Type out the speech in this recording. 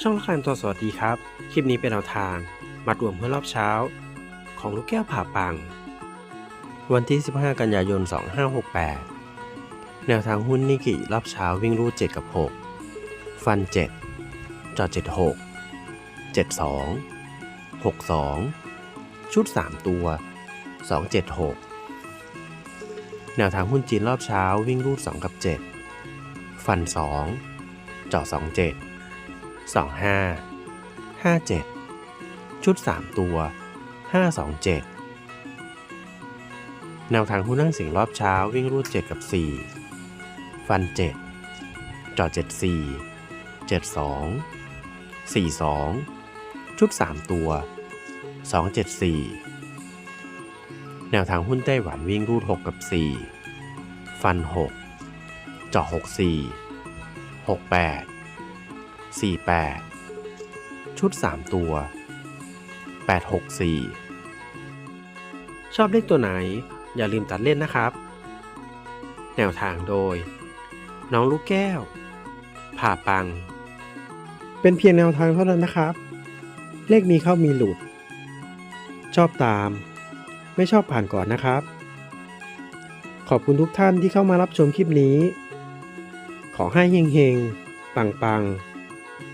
ช่องละคันตัวสวัสดีครับ คลิปนี้เป็นแนวทางมัดรวมเพื่อรอบเช้า ของลูกแก้วผ่าปัง วันที่ 15 กันยายน 2568 แนวทางหุ้นนิกิรอบเช้าวิ่งรูด 7 กับ 6 ฟัน 7 จอด 76 72 62 ชุด 3 ตัว 276 แนวทางหุ้นจีนรอบเช้าวิ่งรูด 2 กับ 7 ฟัน 2จาะ27 25 57 ชุด 3 ตัว 527 แนวทางหุ้นนั่งเสียงรอบเช้าวิ่งรูด 7 กับ 4 ฟัน 7 จอด 74 72 42 ชุด 3 ตัว 274 แนวทางหุ้นไต้หวันวิ่งรูด 6 กับ 4 ฟัน 6 เจาะ 64 68 48 ชุด 3 ตัว 864 ชอบเลขตัวไหน อย่าลืมตัดเล่นนะครับ แนวทางโดย น้องลูกแก้ว ผ่าปัง เป็นเพียงแนวทางเท่านั้นนะครับ เลขมีเข้ามีหลุด ชอบตาม ไม่ชอบผ่านก่อนนะครับ ขอบคุณทุกท่านที่เข้ามารับชมคลิปนี้ขอให้เฮงๆ ปังๆ